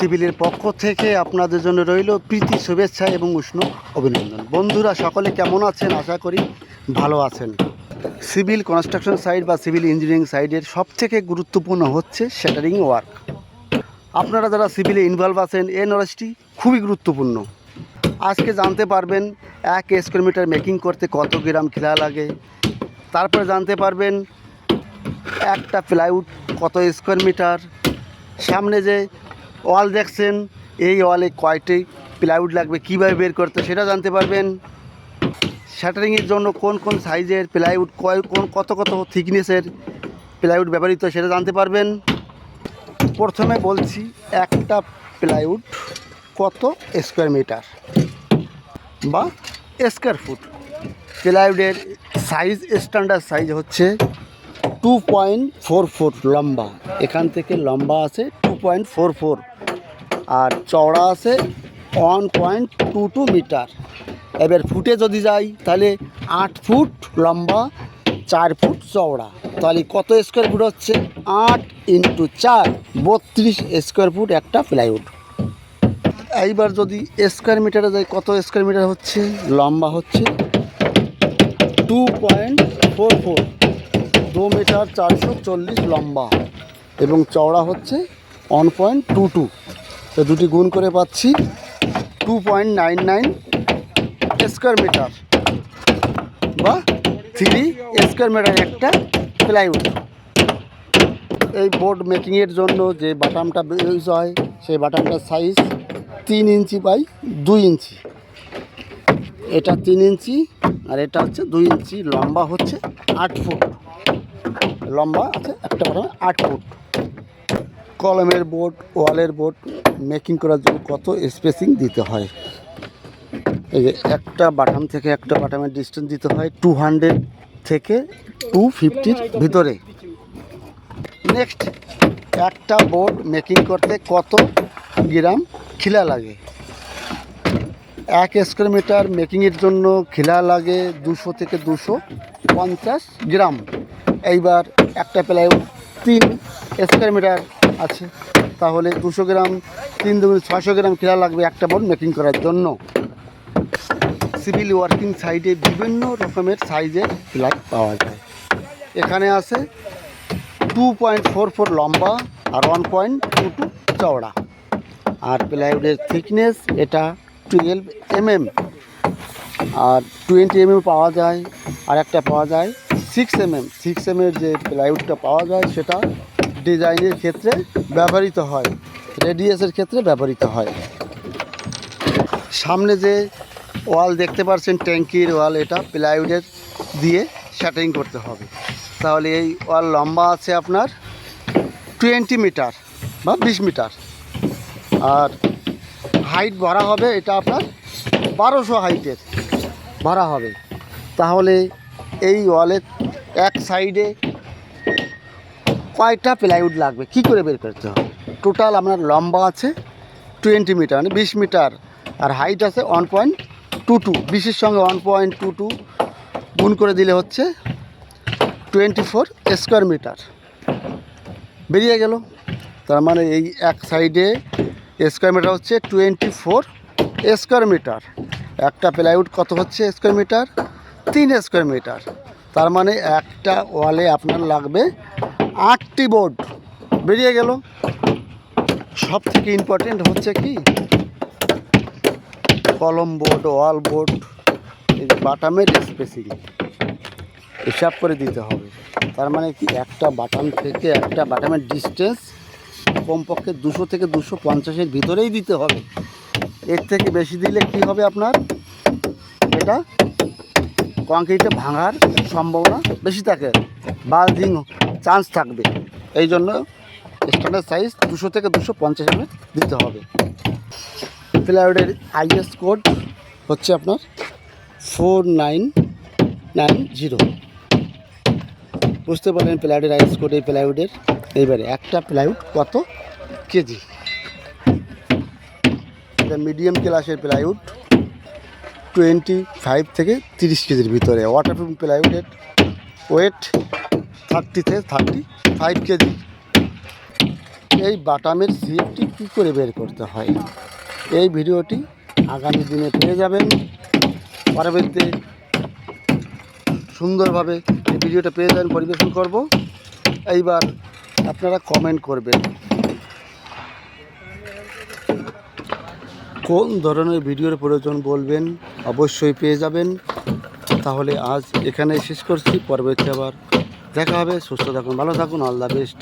সিভিলের পক্ষ থেকে আপনাদের জন্য রইল প্রীতি, শুভেচ্ছা এবং উষ্ণ অভিনন্দন। বন্ধুরা, সকলে কেমন আছেন? আশা করি ভালো আছেন। সিভিল কনস্ট্রাকশন সাইট বা সিভিল ইঞ্জিনিয়ারিং সাইডের সবথেকে গুরুত্বপূর্ণ হচ্ছে শ্যাটারিং ওয়ার্ক। আপনারা যারা সিভিলে ইনভলভ আছেন এই নলেজটি খুবই গুরুত্বপূর্ণ। আজকে জানতে পারবেন, এক স্কোয়ার মিটার মেকিং করতে কত গ্রাম খিলা লাগে। তারপরে জানতে পারবেন, একটা প্লাইউড কত স্কোয়ার মিটার সামনে যে ওয়াল দেখছেন, এই ওয়ালে কয়টি প্লাইউড লাগবে, কীভাবে বের করতে সেটা জানতে পারবেন। শ্যাটারিংয়ের জন্য কোন কোন সাইজের প্লাইউড কয়, কোন, কত কত থিকনেসের প্লাইউড ব্যবহৃত সেটা জানতে পারবেন। প্রথমে বলছি, একটা প্লাইউড কত স্কোয়ার মিটার বা স্কোয়ার ফুট প্লাইউডের সাইজ স্ট্যান্ডার্ড সাইজ হচ্ছে টু পয়েন্ট ফোর ফোর লম্বা। এখান থেকে লম্বা আছে টু পয়েন্ট ফোর ফোর আর চওড়া আছে one point two two metre. এবার ফুটে যদি যাই, তাহলে আট ফুট লম্বা, চার ফুট চওড়া। তাহলে কত স্কোয়ার ফুট হচ্ছে? আট ইন্টু চার, বত্রিশ স্কোয়ার ফুট একটা প্লাইউড এইবার যদি স্কোয়ার মিটারে যাই, কত স্কোয়ার মিটার হচ্ছে? লম্বা হচ্ছে টু পয়েন্ট ফোর ফোর দু মিটার চারশো চল্লিশ লম্বা এবং চওড়া হচ্ছে ওয়ান পয়েন্ট টু টু তো দুটি গুণ করে পাচ্ছি two point nine nine square metre বা থ্রি স্কোয়ার মিটার একটা প্লাইউড এই বোর্ড মেকিংয়ের জন্য যে বাটামটা ইউজ হয়, সেই বাটামটার সাইজ তিন ইঞ্চি বাই দুই ইঞ্চি। এটা তিন ইঞ্চি আর এটা হচ্ছে দুই ইঞ্চি, লম্বা হচ্ছে আট ফুট। লম্বা আছে, একটা বাটামে আট ফুট। কলমের বোর্ড, ওয়ালের বোর্ড মেকিং করার জন্য কত স্পেসিং দিতে হয়? এই যে একটা বাটাম থেকে একটা বাটামের ডিস্টেন্স দিতে হয় টু হান্ড্রেড থেকে টু ফিফটির ভিতরে। নেক্সট একটা বোর্ড মেকিং করতে কত গ্রাম খিলা লাগে? এক স্কোয়ার মিটার মেকিংয়ের জন্য খিলা লাগে দুশো থেকে দুশো পঞ্চাশ গ্রাম এইবার একটা প্লাইউড তিন স্কোয়ার মিটার আছে। তাহলে দুশো গ্রাম, তিন দুগুণ ছশো গ্রাম খিলা লাগবে একটা বোর্ড মেকিং করার জন্য। সিভিল ওয়ার্কিং সাইডে বিভিন্ন রকমের সাইজের প্লাই পাওয়া যায়। এখানে আছে টু পয়েন্ট ফোর ফোর লম্বা আর ওয়ান পয়েন্ট টু টু চওড়া। আর প্লাইউডের থিকনেস এটা টুয়েলভ এমএম আর টোয়েন্টি এমএম পাওয়া যায়, আর একটা পাওয়া যায় সিক্স এমএম সিক্স এমের যে প্লাইউডটা পাওয়া যায়, সেটা ডিজাইনের ক্ষেত্রে ব্যবহৃত হয়। রেডিয়াসের ক্ষেত্রে ব্যবহৃত হয়। সামনে যে ওয়াল দেখতে পাচ্ছেন ট্যাঙ্কির ওয়াল এটা প্লাইউডের দিয়ে শ্যাটারিং করতে হবে। তাহলে এই ওয়াল লম্বা আছে আপনার টোয়েন্টি মিটার বা বিশ মিটার আর হাইট ভরা হবে, এটা আপনার বারোশো হাইটের ভরা হবে। তাহলে এই ওয়ালের এক সাইডে কয়টা প্লাইউড লাগবে? কি করে বের করতে হবে? টোটাল আপনার লম্বা আছে টোয়েন্টি মিটার মানে বিশ মিটার আর হাইট আছে ওয়ান পয়েন্ট টু টু বিশের সঙ্গে ওয়ান পয়েন্ট টু টু গুণ করে দিলে হচ্ছে টোয়েন্টি ফোর স্কোয়ার মিটার বেরিয়ে গেল। তার মানে এই এক সাইডে স্কোয়ার মিটার হচ্ছে টোয়েন্টি ফোর স্কোয়ার মিটার একটা প্লাইউড কত হচ্ছে স্কোয়ার মিটার তিন স্কোয়ার মিটার। তার মানে একটা ওয়ালে আপনার লাগবে আটটি বোর্ড। বেরিয়ে গেল। সব থেকে ইম্পর্টেন্ট হচ্ছে কি? কলম বোর্ড, ওয়াল বোর্ড বাটামের স্পেসিং হিসাব করে দিতে হবে। তার মানে কি? একটা বাটাম থেকে একটা বাটামের ডিস্টেন্স কমপক্ষে দুশো থেকে দুশো পঞ্চাশের ভিতরেই দিতে হবে। এর থেকে বেশি দিলে কি হবে আপনার? এটা কংক্রিটে ভাঙার সম্ভাবনা বেশি থাকে। বাল্ডিং চান্স থাকবে। এই জন্য স্ট্যান্ডার্ড সাইজ দুশো থেকে দুশো পঞ্চাশ এমএ দিতে হবে। প্লাইউডের আইএস কোড হচ্ছে আপনার ফোর নাইন নাইন জিরো বুঝতে পারলেন প্লাইউডের আইএস কোড এই প্লাইউডের এইবারে একটা প্লাইউড কত কেজি? এটা মিডিয়াম ক্লাসের প্লাইউড টোয়েন্টি ফাইভ থেকে তিরিশ কেজির ভিতরে ওয়াটারপ্রুফ প্লাইউডের ওয়েট থার্টি থেকে থার্টি ফাইভ কেজি। এই বাটামের সিএফটি কী করে বের করতে হয়? এই ভিডিওটি আগামী দিনে পেয়ে যাবেন। পরবর্তীতে সুন্দরভাবে এই ভিডিওটা পেয়ে যাবেন, পরিবেশন করব। এইবার আপনারা কমেন্ট করবেন। কোন ধরনের ভিডিওর প্রয়োজন বলবেন অবশ্যই পেয়ে যাবেন। তাহলে আজ এখানে শেষ করছি। পরবর্তী আবার দেখা হবে। সুস্থ থাকুন, ভালো থাকুন। All the best